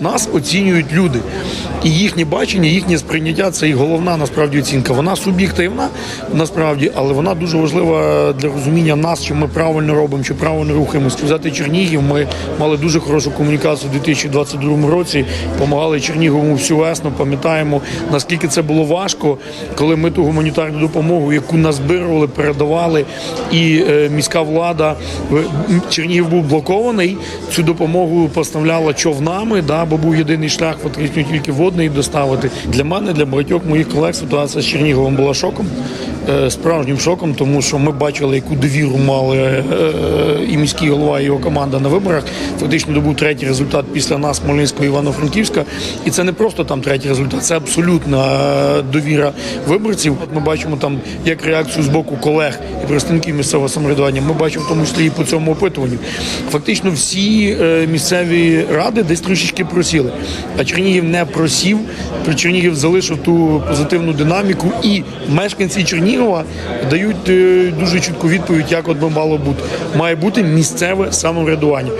Нас оцінюють люди. І їхнє бачення, їхнє сприйняття це і головна насправді оцінка. Вона суб'єктивна насправді, але вона дуже важлива для розуміння нас, що ми правильно робимо, чи правильно рухаємось. Взяти Чернігів. Ми мали дуже хорошу комунікацію у 2022 році. Помагали Черніговому всю весну. Пам'ятаємо наскільки це було важко, коли ми ту гуманітарну допомогу, яку назбирували, передавали, і е, міська влада в- Чернігів був блокований. Цю допомогу поставляла човнами, да, бо був єдиний шлях фактично тільки водний доставити. Для мене, для багатьох моїх колег, ситуація з Черніговом була шоком. Е, Справжнім шоком, тому що ми бачили, яку довіру мали е, і міський голова, і його команда на виборах. Фактично добув третій результат після нас, Хмельницького Івано-Франківська. І це не просто там третій результат, це абсолютна е, довіра виборців. Ми бачимо там як реакцію з боку колег і представників місцевого самоврядування. Ми бачимо в тому числі і по цьому опитуванню. Фактично, всі місцеві ради десь трішечки просіли. А Чернігів не просів. Чернігів залишив ту позитивну динаміку, і мешканці Чернігова дають е, дуже чітку відповідь, як би мало бути. Має бути місцеве самоврядування.